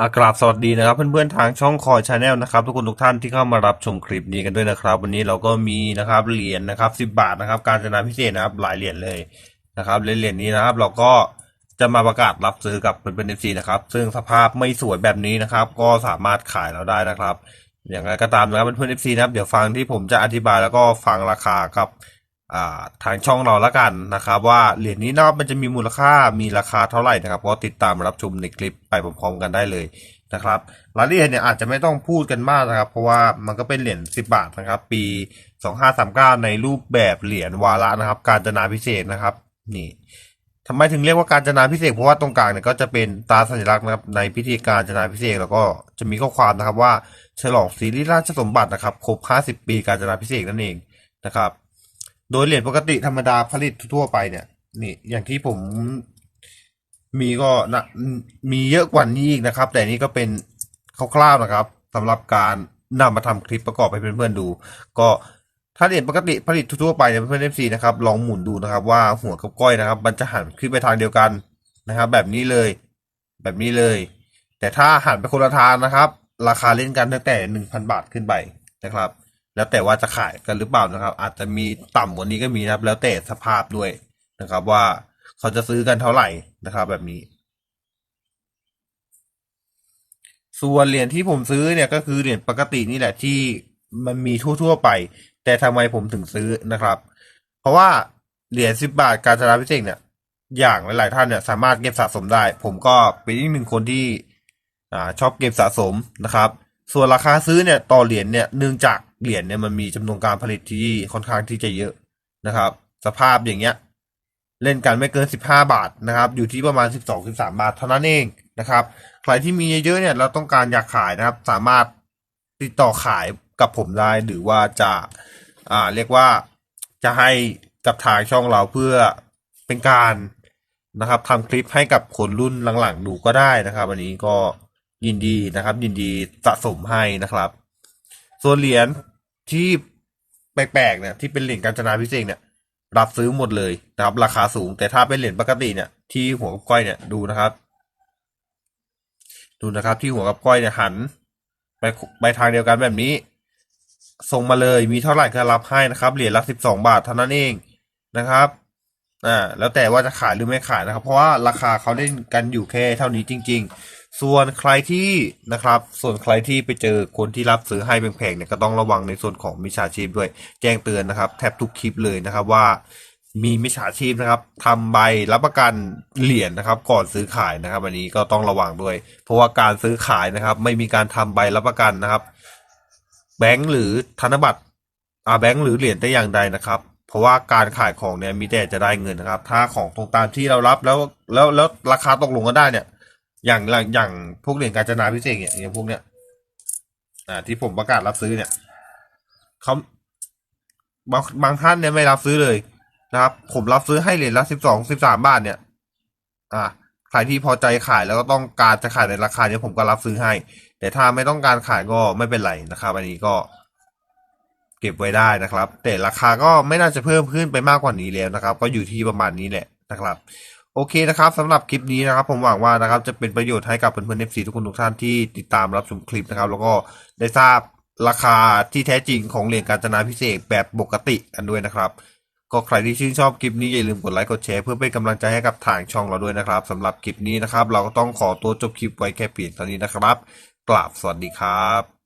อากราบสวัสดีนะครับ เพื่อนๆทางช่องคอยชาแนลนะครับทุกคนทุกท่านที่เข้ามารับชมคลิปนี้กันด้วยนะครับ วันนี้เราก็มีนะครับเหรียญนะครับสิบาทนะครับ การจนาพิเศษนะครับหลายเหรียญเลยนะครับเหรียญนี้นะครับ เราก็จะมาประกาศรับซื้อกับเพื่อนๆเอฟซีนะครับ ซึ่งสภาพไม่สวยแบบนี้นะครับ ก็สามารถขายเราได้นะครับ อย่างไรก็ตามนะครับเพื่อนๆเอฟซีนะครับเดี๋ยวฟังที่ผมจะอธิบายแล้วก็ฟังราคากับ ทางช่องเราละกันนะครับ ว่าเหรียญนี้นะครับมันจะมีมูลค่ามีราคาเท่าไหร่นะครับก็ติดตามรับชมในคลิปไปพร้อมๆกันได้เลยนะครับรายละเอียดเนี่ยอาจจะไม่ต้องพูดกันมากนะครับ เพราะว่ามันก็เป็นเหรียญ10 บาทนะครับ ปี 2539 ในรูปแบบเหรียญวาระนะครับ การจนาพิเศษนะครับนี่ทำไมถึงเรียกว่าการจนาพิเศษเพราะว่าตรงกลางเนี่ยก็จะเป็นตราสัญลักษณ์นะครับในพิธีการจนาพิเศษแล้วก็จะมีข้อความนะครับว่าฉลองศรีราชสมบัตินะครับครบ 50 ปีการจนาพิเศษนั่นเองนะครับ โดยเหรียญปกติธรรมดาผลิตทั่วไปเนี่ย นี่อย่างที่ผมมีก็นะมีเยอะกว่านี้อีกนะครับ แต่นี่ก็เป็นคร่าวๆนะครับสำหรับการนำมาทำคลิปประกอบให้เพื่อนๆดู ก็ถ้าเหรียญปกติผลิตทั่วไปเนี่ยเพื่อนๆเอฟซีนะครับลองหมุนดูนะครับ ว่าหัวกับก้อยนะครับ มันจะหันขึ้นไปทางเดียวกันนะครับ แบบนี้เลย แบบนี้เลย แต่ถ้าหันไปคนละทางนะครับ ราคาเล่นกันตั้งแต่หนึ่งพันบาทขึ้นไปนะครับ แล้วแต่ว่าจะขายกันหรือเปล่านะครับ อาจจะมีต่ำกว่านี้ก็มีนะครับ แล้วแต่สภาพด้วยนะครับ ว่าเขาจะซื้อกันเท่าไหร่นะครับ แบบนี้ ส่วนเหรียญที่ผมซื้อเนี่ยก็คือเหรียญปกตินี่แหละที่มันมีทั่วๆไป แต่ทำไมผมถึงซื้อนะครับ เพราะว่าเหรียญสิบบาทการจนาพิเศษเนี่ย อย่างหลายๆท่านเนี่ยสามารถเก็บสะสมได้ ผมก็เป็นอีกหนึ่งคนที่อ่าชอบเก็บสะสมนะครับ ส่วนราคาซื้อเนี่ยต่อเหรียญเนี่ยเนื่องจาก เหรียญเนี่ยมันมีจำนวนการผลิตที่ค่อนข้างที่จะเยอะนะครับ สภาพอย่างเงี้ย เล่นกันไม่เกิน 15 บาทนะครับ อยู่ที่ประมาณ 12-13 บาทเท่านั้นเองนะครับ ใครที่มีเยอะๆเนี่ยเราต้องการอยากขายนะครับ สามารถติดต่อขายกับผมได้หรือว่าจะอ่าเรียกว่าจะให้กับทางช่องเราเพื่อเป็นการนะครับทำคลิปให้กับคนรุ่นหลังๆ ดูก็ได้นะครับ อันนี้ก็ยินดีนะครับ ยินดีสะสมให้นะครับ ส่วนเหรียญ ที่แปลกๆเนี่ยที่เป็นเหรียญกาญจนาพิเศษเนี่ยรับซื้อหมดเลยนะครับ ราคาสูง แต่ถ้าเป็นเหรียญปกติเนี่ยที่หัวกับก้อยเนี่ยดูนะครับ ดูนะครับ ที่หัวกับก้อยเนี่ยหัน ไปไปทางเดียวกันแบบนี้ส่งมาเลยมีเท่าไหร่ก็รับให้นะครับเหรียญละสิบสองบาทเท่านั้นเองนะครับอ่าแล้วแต่ว่าจะขายหรือไม่ขายนะครับ เพราะว่าราคาเขาเล่นกันอยู่แค่เท่านี้จริง ๆ ส่วนใครที่นะครับ ส่วนใครที่ไปเจอคนที่รับซื้อให้แพงๆเนี่ยก็ต้องระวังในส่วนของมิจฉาชีพด้วย แจ้งเตือนนะครับ แทบทุกคลิปเลยนะครับว่ามีมิจฉาชีพนะครับทำใบรับประกันเหรียญนะครับ ก่อนซื้อขายนะครับอันนี้ก็ต้องระวังด้วย เพราะว่าการซื้อขายนะครับ ไม่มีการทำใบรับประกันนะครับ แบงก์หรือธนบัตรอ่าแบงก์หรือเหรียญแต่อย่างใดนะครับ เพราะว่าการขายของเนี่ยมีแต่จะได้เงินนะครับ ถ้าของตรงตามที่เรารับแล้วแล้วแล้วราคาตกลงกันได้เนี่ย อย่างอย่างพวกเหรียญการจนาพิเศษเนี่ยอย่างพวกเนี้ยอ่าที่ผมประกาศรับซื้อเนี่ยเขาบางบางท่านเนี่ยไม่รับซื้อเลยนะครับ ผมรับซื้อให้เหรียญละสิบสองสิบสามบาทเนี่ย อ่าใครที่พอใจขายแล้วก็ต้องการจะขายในราคาเนี้ยผมก็รับซื้อให้ แต่ถ้าไม่ต้องการขายก็ไม่เป็นไรนะครับอันนี้ก็ เก็บไว้ได้นะครับ แต่ราคาก็ไม่น่าจะเพิ่มขึ้นไปมากกว่านี้แล้วนะครับ ก็อยู่ที่ประมาณนี้แหละนะครับ โอเคนะครับสำหรับคลิปนี้นะครับ ผมหวังว่านะครับจะเป็นประโยชน์ให้กับเพื่อนๆ FC ทุกคนทุกท่านที่ติดตามรับชมคลิปนะครับ แล้วก็ได้ทราบราคาที่แท้จริงของเหรียญการจนาพิเศษแบบปกติกันด้วยนะครับ ก็ใครที่ชื่นชอบคลิปนี้อย่าลืมกดไลค์กดแชร์เพื่อเป็นกำลังใจให้กับทางช่องเราด้วยนะครับสำหรับคลิปนี้นะครับ เราก็ต้องขอตัวจบคลิปไว้แค่เพียงเท่านี้นะครับกราบสวัสดีครับ